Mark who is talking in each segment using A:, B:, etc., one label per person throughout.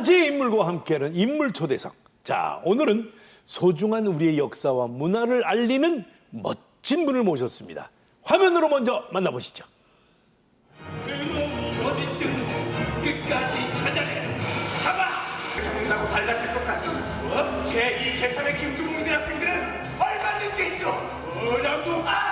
A: 화제의 인물과 함께하는 인물 초대석. 자, 오늘은 소중한 우리의 역사와 문화를 알리는 멋진 분을 모셨습니다. 화면으로 먼저 만나보시죠.
B: 그놈이 끝까지 찾아내 잡아 잡는다고 달라질 것 뭐? 제2, 제3의 김두봉이들 학생들은 얼마든지 있어 어량도 아!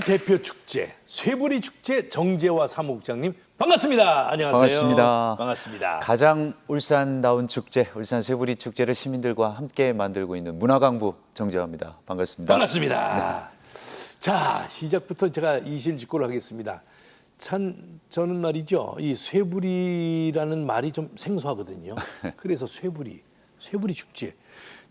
A: 대표 축제, 쇠부리 축제 정재화 사무국장님 반갑습니다. 안녕하세요.
C: 반갑습니다.
A: 반갑습니다.
C: 가장 울산다운 축제, 울산 쇠부리 축제를 시민들과 함께 만들고 있는 문화광부 정재화입니다. 반갑습니다.
A: 반갑습니다. 자, 시작부터 제가 이실직고를 하겠습니다. 참 저는 말이죠. 이 쇠부리라는 말이 좀 생소하거든요. 그래서 쇠부리, 쇠부리 축제.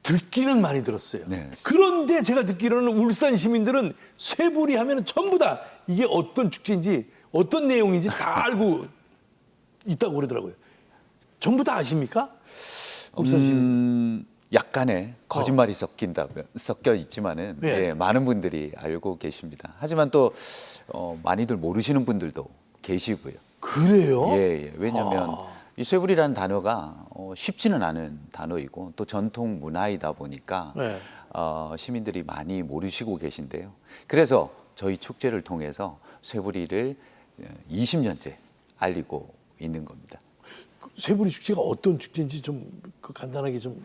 A: 듣기는 많이 들었어요.
C: 네.
A: 그런데 제가 듣기로는 울산 시민들은 쇠부리 하면 전부 다 이게 어떤 축제인지 어떤 내용인지 다 알고 있다고 그러더라고요. 전부 다 아십니까? 울산 시민.
C: 음, 약간의 거짓말이 섞인다 섞여 있지만은
A: 네.
C: 예, 많은 분들이 알고 계십니다. 하지만 또 어, 많이들 모르시는 분들도 계시고요.
A: 그래요?
C: 예, 예. 왜냐하면
A: 아.
C: 이 쇠불이라는 단어가 어, 쉽지는 않은 단어이고 또 전통 문화이다 보니까
A: 네.
C: 어, 시민들이 많이 모르시고 계신데요. 그래서 저희 축제를 통해서 쇠불이를 20년째 알리고 있는 겁니다.
A: 쇠부리 축제가 어떤 축제인지 좀그 간단하게 좀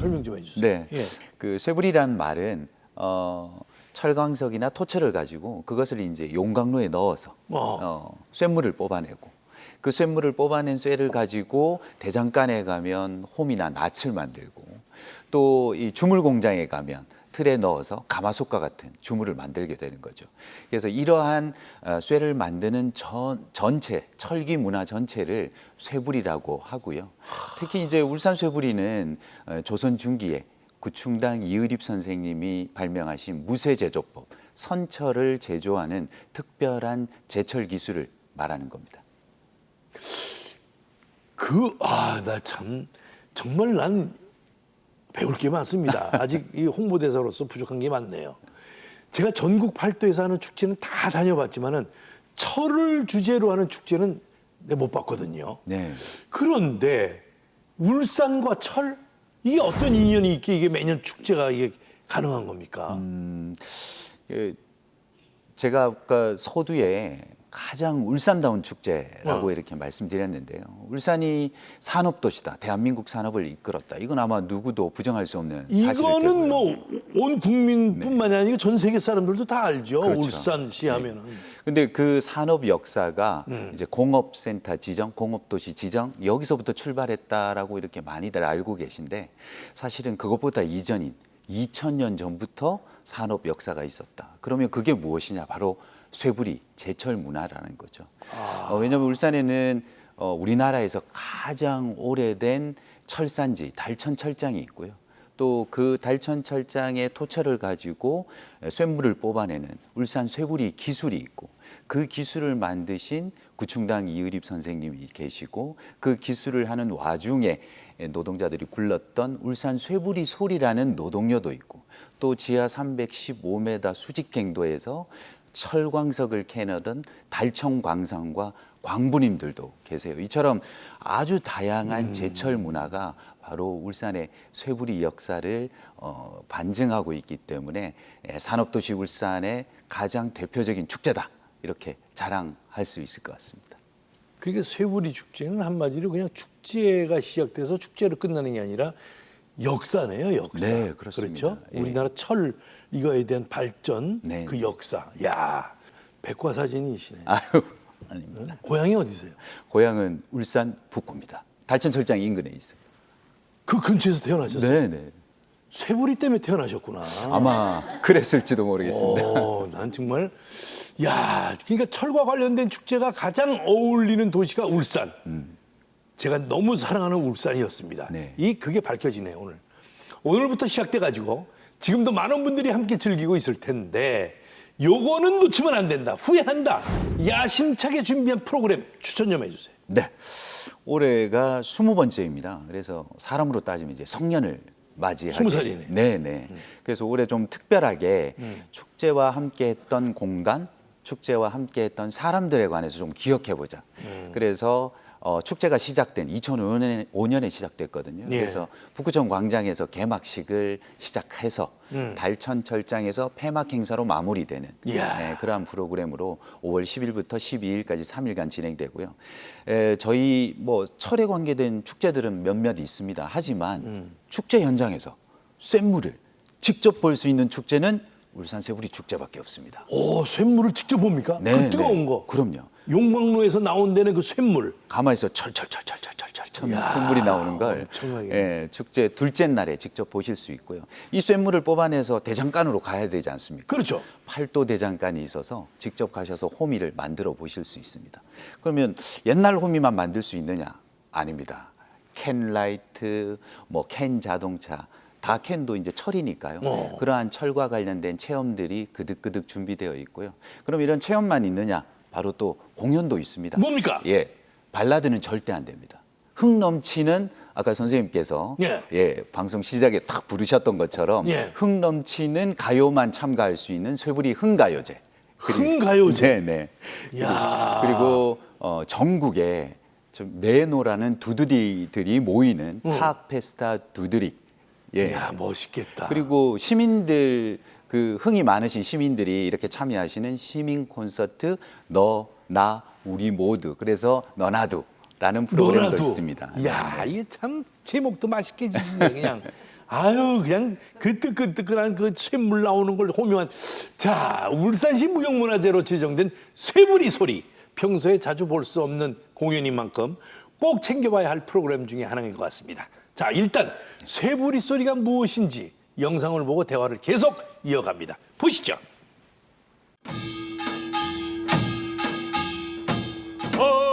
A: 설명 좀 해주세요.
C: 네,
A: 예.
C: 그 쇠불이라는 말은 어, 철광석이나 토채를 가지고 그것을 이제 용광로에 넣어서
A: 어.
C: 어, 쇳물을 뽑아내고 그 쇳물을 뽑아낸 쇠를 가지고 대장간에 가면 홈이나 낯을 만들고 또 이 주물 공장에 가면 틀에 넣어서 가마솥과 같은 주물을 만들게 되는 거죠. 그래서 이러한 어, 쇠를 만드는 전, 전체 철기 문화 전체를 쇠불이라고 하고요. 특히 이제 울산 쇠불이는 어, 조선 중기에 구충당 이의립 선생님이 발명하신 무쇠 제조법 선철을 제조하는 특별한 제철 기술을 말하는 겁니다.
A: 그, 아, 나 참, 정말 난 배울 게 많습니다. 아직 이 홍보대사로서 부족한 게 많네요. 제가 전국 팔도에서 하는 축제는 다 다녀봤지만은 철을 주제로 하는 축제는 내가 못 봤거든요.
C: 네.
A: 그런데 울산과 철 이게 어떤 인연이 있게 이게 매년 축제가 이게 가능한 겁니까?
C: 그 제가 아까 서두에 가장 울산다운 축제라고
A: 어.
C: 이렇게 말씀드렸는데요. 울산이 산업도시다. 대한민국 산업을 이끌었다. 이건 아마 누구도 부정할 수 없는 사실일
A: 이거는. 뭐 온 국민뿐만이 아니고 전 세계 사람들도 다 알죠.
C: 그렇죠.
A: 울산시 하면은.
C: 근데 그 산업 역사가
A: 음.
C: 이제 공업센터 지정, 공업도시 지정 여기서부터 출발했다라고 이렇게 많이들 알고 계신데 사실은 그것보다 이전인 2000년 전부터 산업 역사가 있었다. 그러면 그게 무엇이냐? 바로 쇠부리 제철 문화라는 거죠. 어, 왜냐하면 울산에는 어, 우리나라에서 가장 오래된 철산지 달천 철장이 있고요. 또 그 달천 철장의 토철을 가지고 쇳물을 뽑아내는 울산 쇠부리 기술이 있고 그 기술을 만드신 구충당 이의립 선생님이 계시고 그 기술을 하는 와중에 노동자들이 굴렀던 울산 쇠부리 소리라는 노동요도 있고 또 지하 315m 수직갱도에서 철광석을 캐내던 달청광산과 광부님들도 계세요. 이처럼 아주 다양한 제철 문화가 바로 울산의 쇠부리 역사를 어, 반증하고 있기 때문에 예, 산업도시 울산의 가장 대표적인 축제다 이렇게 자랑할 수 있을 것 같습니다.
A: 그러니까 쇠부리 축제는 한마디로 그냥 축제가 시작돼서 축제로 끝나는 게 아니라 역사네요, 역사.
C: 네, 그렇습니다.
A: 그렇죠?
C: 예.
A: 우리나라 철 이거에 대한 발전,
C: 네,
A: 그
C: 네.
A: 역사. 야, 백과사전이시네.
C: 아유 아닙니다.
A: 고향이 어디세요?
C: 고향은 울산 북구입니다. 달천철장 인근에 있어요.
A: 그 근처에서 태어나셨어요?
C: 네 네.
A: 쇠부리 때문에 태어나셨구나.
C: 아마 그랬을지도 모르겠습니다.
A: 오, 난 정말 야, 그러니까 철과 관련된 축제가 가장 어울리는 도시가 울산. 제가 너무 사랑하는 울산이었습니다.
C: 네.
A: 이 그게 밝혀지네요 오늘. 오늘부터 시작돼 가지고 지금도 많은 분들이 함께 즐기고 있을 텐데 요거는 놓치면 안 된다. 후회한다. 야심차게 준비한 프로그램 추천 좀 해주세요.
C: 네. 올해가 스무 번째입니다. 그래서 사람으로 따지면 이제 성년을 맞이하게.
A: 스무 살이네.
C: 네, 네. 그래서 올해 좀 특별하게 축제와 함께 했던 공간, 축제와 함께 했던 사람들에 관해서 좀 기억해 보자. 그래서 어, 축제가 시작된 2005년에 5년에 시작됐거든요.
A: 예.
C: 그래서 북구청 광장에서 개막식을 시작해서
A: 음.
C: 달천 철장에서 폐막 행사로 마무리되는
A: 이야.
C: 네, 그러한 프로그램으로 5월 10일부터 12일까지 3일간 진행되고요. 에, 저희 뭐 철에 관계된 축제들은 몇몇 있습니다. 하지만
A: 음.
C: 축제 현장에서 쇳물을 직접 볼 수 있는 축제는 울산 새부리 축제밖에 없습니다.
A: 오, 쇳물을 직접 봅니까? 그 뜨거운
C: 네.
A: 거.
C: 그럼요.
A: 용광로에서 나온 데는 그 쇳물.
C: 가만히서 철철철철철철철
A: 이야,
C: 쇳물이 나오는 걸
A: 엄청나게.
C: 예, 축제 둘째 날에 직접 보실 수 있고요. 이 쇳물을 뽑아내서 대장간으로 가야 되지 않습니까?
A: 그렇죠.
C: 팔도 대장간이 있어서 직접 가셔서 호미를 만들어 보실 수 있습니다. 그러면 옛날 호미만 만들 수 있느냐? 아닙니다. 캔 라이트, 뭐 캔 자동차 다 캔도 이제 철이니까요.
A: 어.
C: 그러한 철과 관련된 체험들이 그득그득 준비되어 있고요. 그럼 이런 체험만 있느냐? 바로 또 공연도 있습니다.
A: 뭡니까?
C: 예, 발라드는 절대 안 됩니다. 흥 넘치는 아까 선생님께서
A: 예.
C: 예, 방송 시작에 탁 부르셨던 것처럼
A: 예.
C: 흥 넘치는 가요만 참가할 수 있는 쇠부리 흥가요제. 그리고-
A: 흥가요제?
C: 네, 네.
A: 야.
C: 그리고 어, 전국에 좀 네노라는 두드리들이 모이는 탁 페스타 두드리. 예.
A: 야, 멋있겠다.
C: 그리고 시민들 그 흥이 많으신 시민들이 이렇게 참여하시는 시민 콘서트 너 나 우리 모두 그래서 너나도 라는 프로그램도
A: 너라도.
C: 있습니다.
A: 야, 이게 참 제목도 맛있게 지시네 그냥. 아유, 그냥 그 뜨끈뜨끈한 그 쇳물 나오는 걸 호명한. 자, 울산시 무형문화재로 지정된 쇠부리 소리. 평소에 자주 볼 수 없는 공연인 만큼 꼭 챙겨봐야 할 프로그램 중에 하나인 것 같습니다. 자, 일단 쇠부리 소리가 무엇인지 영상을 보고 대화를 계속 이어갑니다. 보시죠.
B: 어,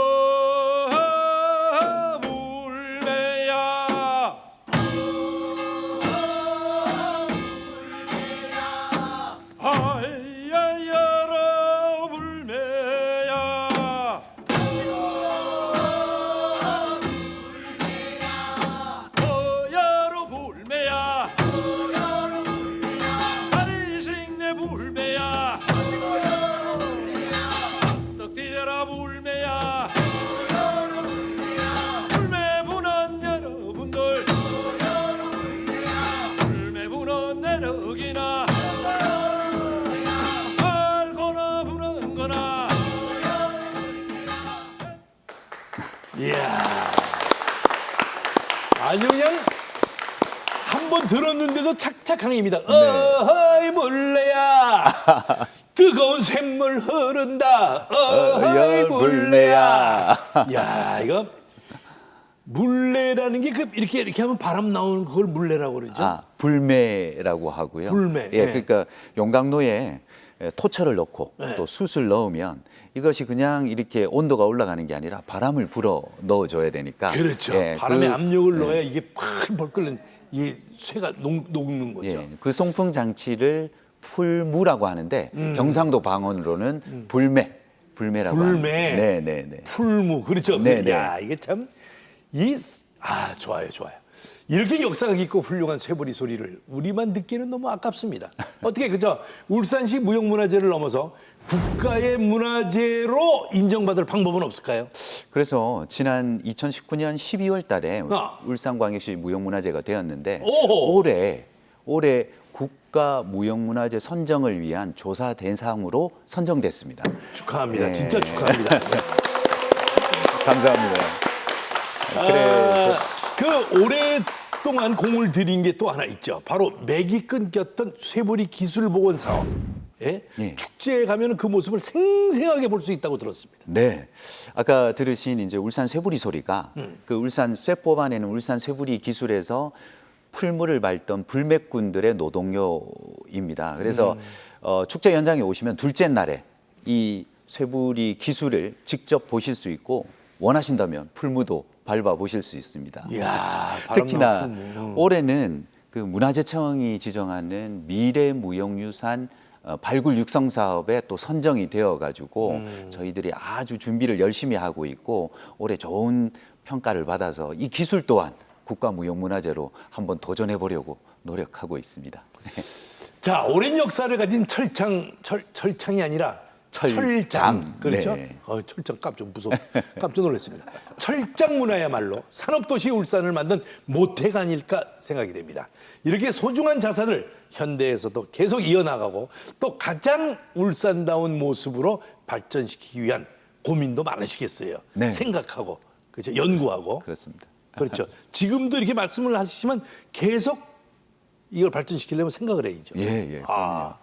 A: 번 들었는데도 착착항입니다. 어허이 물레야. 뜨거운 샘물 흐른다. 어허이
C: 열
A: 물레야.
C: 야,
A: 이거 물레라는 게 그 이렇게 이렇게 하면 바람 나오는 그걸 물레라고 그러죠.
C: 아, 불매라고 하고요.
A: 불매,
C: 예,
A: 네.
C: 그러니까 용광로에 토철을 넣고
A: 네.
C: 또 숯을 넣으면 이것이 그냥 이렇게 온도가 올라가는 게 아니라 바람을 불어 넣어줘야 되니까.
A: 그렇죠.
C: 예,
A: 바람의
C: 그-
A: 압력을 넣어야 이게 펄펄 끓는 이 쇠가 녹, 녹는 거죠.
C: 예, 그 송풍 장치를 풀무라고 하는데
A: 음.
C: 경상도 방언으로는 불매, 불매라고
A: 불매.
C: 합니다. 네, 네, 네.
A: 풀무 그렇죠.
C: 네, 네.
A: 야 이게 참 이 아 좋아요 좋아요. 이렇게 역사가 깊고 훌륭한 쇠부리 소리를 우리만 듣기는 너무 아깝습니다. 어떻게 그저 울산시 무형문화재를 넘어서 국가의 문화재로 인정받을 방법은 없을까요?
C: 그래서 지난 2019년 12월 달에
A: 아.
C: 울산광역시 무형문화재가 되었는데
A: 오호.
C: 올해 올해 국가 무형문화재 선정을 위한 조사 대상으로 선정됐습니다.
A: 축하합니다.
C: 네.
A: 진짜 축하합니다.
C: 감사합니다. 그래서
A: 아, 그 오랫동안 공을 들인 게 또 하나 있죠. 바로 맥이 끊겼던 쇠부리 기술 복원 사업. 예?
C: 예.
A: 축제에 가면 그 모습을 생생하게 볼 수 있다고 들었습니다.
C: 네. 아까 들으신 이제 울산 쇠부리 소리가 그 울산 쇠 뽑아내는 울산 쇠부리 기술에서 풀물을 밟던 불매꾼들의 노동요입니다. 그래서 어, 축제 현장에 오시면 둘째 날에 이 쇠부리 기술을 직접 보실 수 있고 원하신다면 풀무도 밟아 보실 수 있습니다.
A: 이야,
C: 특히나. 올해는 그 문화재청이 지정하는 미래 무형유산 어, 발굴 육성 사업에 또 선정이 되어 가지고
A: 음.
C: 저희들이 아주 준비를 열심히 하고 있고 올해 좋은 평가를 받아서 이 기술 또한 국가무형문화재로 한번 도전해 보려고 노력하고 있습니다.
A: 자, 오랜 역사를 가진 철창, 철, 철창이 아니라
C: 철장.
A: 철장. 그렇죠?
C: 네.
A: 어, 철장 깜짝 무서워. 깜짝 놀랐습니다. 철장 문화야말로 산업도시 울산을 만든 모태가 아닐까 생각이 됩니다. 이렇게 소중한 자산을 현대에서도 계속 이어나가고 또 가장 울산다운 모습으로 발전시키기 위한 고민도 많으시겠어요.
C: 네.
A: 생각하고, 그렇죠? 연구하고.
C: 그렇습니다.
A: 그렇죠. 지금도 이렇게 말씀을 하시지만 계속 이걸 발전시키려면 생각을 해야죠.
C: 예, 예.
A: 아,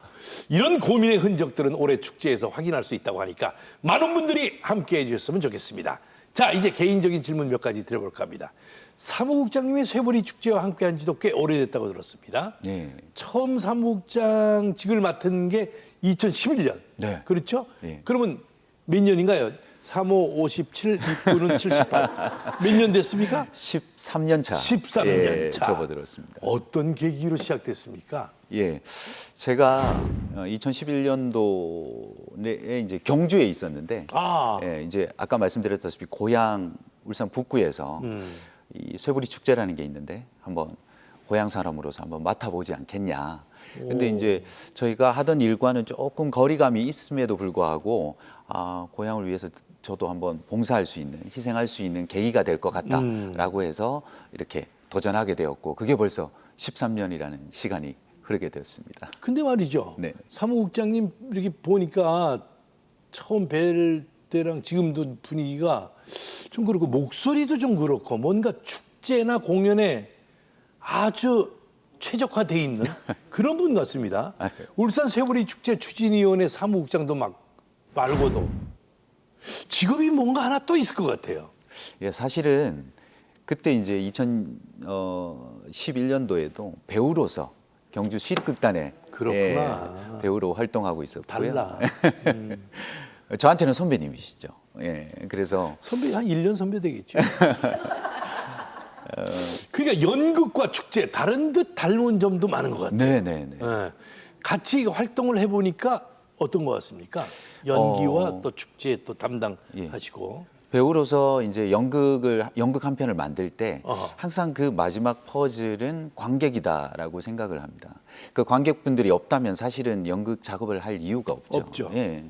A: 이런 고민의 흔적들은 올해 축제에서 확인할 수 있다고 하니까 많은 분들이 함께 해주셨으면 좋겠습니다. 자, 이제 개인적인 질문 몇 가지 드려볼까 합니다. 사무국장님이 쇠보리 축제와 함께한 지도 꽤 오래됐다고 들었습니다.
C: 예.
A: 처음 사무국장직을 맡은 게 2011년.
C: 네.
A: 그렇죠?
C: 예.
A: 그러면 몇 년인가요? 3호 57, 입구는 78. 몇 년 됐습니까?
C: 13년 차.
A: 13년
C: 예,
A: 차.
C: 접어들었습니다.
A: 어떤 계기로 시작됐습니까?
C: 예, 제가 2011년도에 이제 경주에 있었는데,
A: 아.
C: 예, 이제 아까 말씀드렸다시피 고향 울산 북구에서
A: 음.
C: 이 쇠부리 축제라는 게 있는데 한번 고향 사람으로서 한번 맡아보지 않겠냐. 근데 이제 저희가 하던 일과는 조금 거리감이 있음에도 불구하고 아, 고향을 위해서 저도 한번 봉사할 수 있는, 희생할 수 있는 계기가 될 것 같다라고 해서 이렇게 도전하게 되었고 그게 벌써 13년이라는 시간이 흐르게 되었습니다.
A: 근데 말이죠.
C: 네.
A: 사무국장님 이렇게 보니까 처음 뵐 때랑 지금도 분위기가 좀 그렇고 목소리도 좀 그렇고 뭔가 축제나 공연에 아주 최적화돼 있는 그런 분 같습니다. 울산 쇠보리 축제 추진위원회 사무국장도 막 말고도 직업이 뭔가 하나 또 있을 것 같아요.
C: 예, 사실은 그때 이제 2011년도에도 배우로서 경주 시립극단에
A: 그렇구나.
C: 예, 배우로 활동하고 있었고요.
A: 달라.
C: 저한테는 선배님이시죠. 예, 그래서
A: 선배 한 1년 선배 되겠죠. 그러니까 연극과 축제 다른 듯 닮은 점도 많은 것 같아요.
C: 네, 네, 네.
A: 예. 같이 활동을 해보니까 어떤 것 같습니까? 연기와
C: 어.
A: 또 축제 또 담당하시고
C: 배우로서 이제 연극을 연극 한 편을 만들 때
A: 어허.
C: 항상 그 마지막 퍼즐은 관객이다라고 생각을 합니다. 그 관객분들이 없다면 사실은 연극 작업을 할 이유가 없죠.
A: 없죠.
C: 예.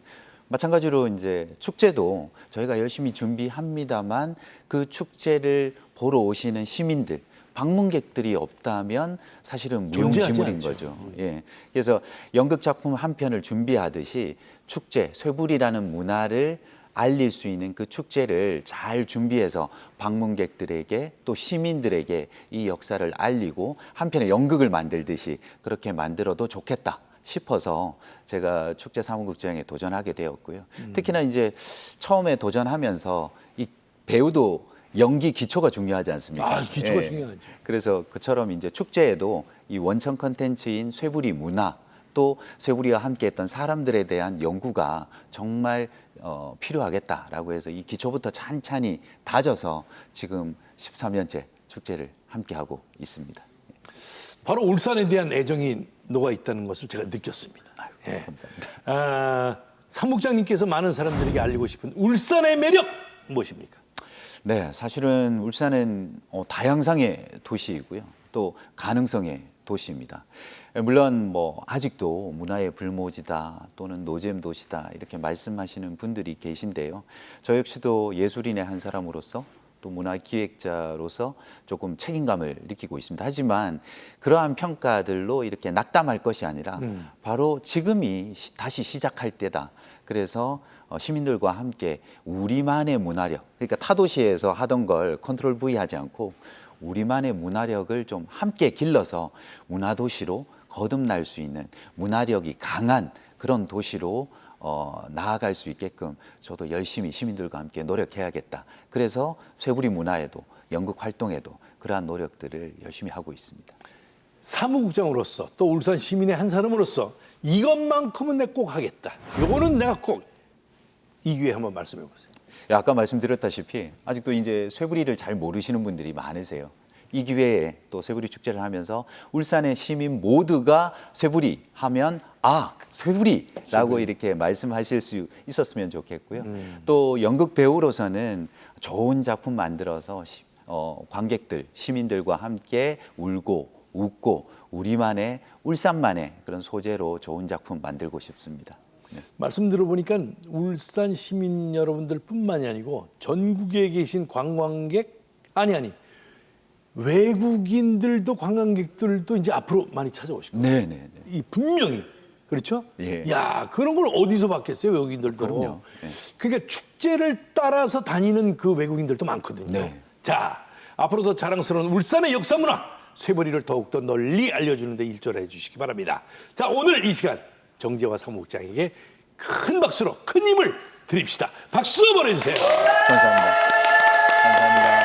C: 마찬가지로 이제 축제도 저희가 열심히 준비합니다만 그 축제를 보러 오시는 시민들 방문객들이 없다면 사실은 무용지물인. 거죠. 예. 그래서 연극 작품 한 편을 준비하듯이 축제, 쇠불이라는 문화를 알릴 수 있는 그 축제를 잘 준비해서 방문객들에게 또 시민들에게 이 역사를 알리고 한편의 연극을 만들듯이 그렇게 만들어도 좋겠다. 싶어서 제가 축제 사무국장에 도전하게 되었고요. 특히나 이제 처음에 도전하면서 이 배우도 연기 기초가 중요하지 않습니까?
A: 아, 기초가 중요하죠.
C: 그래서 그처럼 이제 축제에도 이 원천 컨텐츠인 쇠부리 문화 또 쇠부리와 함께했던 사람들에 대한 연구가 정말 어, 필요하겠다라고 해서 이 기초부터 찬찬히 다져서 지금 13년째 축제를 함께하고 있습니다.
A: 바로 울산에 대한 애정이 녹아 있다는 것을 제가 느꼈습니다. 예.
C: 감사합니다.
A: 아, 사무국장님께서 많은 사람들에게 알리고 싶은 울산의 매력 무엇입니까?
C: 네, 사실은 울산은 어, 다양상의 도시이고요. 또 가능성의 도시입니다. 물론 뭐 아직도 문화의 불모지다 또는 노잼 도시다 이렇게 말씀하시는 분들이 계신데요. 저 역시도 예술인의 한 사람으로서 또 문화 기획자로서 조금 책임감을 느끼고 있습니다. 하지만 그러한 평가들로 이렇게 낙담할 것이 아니라 바로 지금이 시- 다시 시작할 때다. 그래서 어, 시민들과 함께 우리만의 문화력, 그러니까 타 도시에서 하던 걸 컨트롤 V 하지 않고 우리만의 문화력을 좀 함께 길러서 문화 도시로 거듭날 수 있는 문화력이 강한 그런 도시로 어, 나아갈 수 있게끔 저도 열심히 시민들과 함께 노력해야겠다. 그래서 쇠부리 문화에도 연극 활동에도 그러한 노력들을 열심히 하고 있습니다.
A: 사무국장으로서 또 울산 시민의 한 사람으로서 이것만큼은 내가 꼭 하겠다. 요거는 내가 꼭 이 기회에 한번 말씀해 보세요.
C: 예, 아까 말씀드렸다시피 아직도 이제 쇠부리를 잘 모르시는 분들이 많으세요. 이 기회에 또 쇠부리 축제를 하면서 울산의 시민 모두가 쇠부리 하면 아 쇠부리라고 이렇게 말씀하실 수 있었으면 좋겠고요. 또 연극 배우로서는 좋은 작품 만들어서 시- 어, 관객들 시민들과 함께 울고 웃고 우리만의 울산만의 그런 소재로 좋은 작품 만들고 싶습니다. 네.
A: 말씀 들어보니까 울산 시민 여러분들뿐만이 아니고 전국에 계신 관광객 아니 아니 외국인들도 관광객들도 이제 앞으로 많이 찾아오실 거예요.
C: 네, 네, 네.
A: 이 분명히 그렇죠?
C: 예.
A: 야 그런 걸 어디서 받겠어요 외국인들도.
C: 그럼요. 예.
A: 그러니까 축제를 따라서 다니는 그 외국인들도 많거든요.
C: 네.
A: 자 앞으로 더 자랑스러운 울산의 역사 문화 쇠머리를 더욱더 널리 알려주는데 일조해 주시기 바랍니다. 자 오늘 이 시간 정재화 사무국장에게 큰 박수로 큰 힘을 드립시다. 박수 보내주세요.
C: 감사합니다. 감사합니다.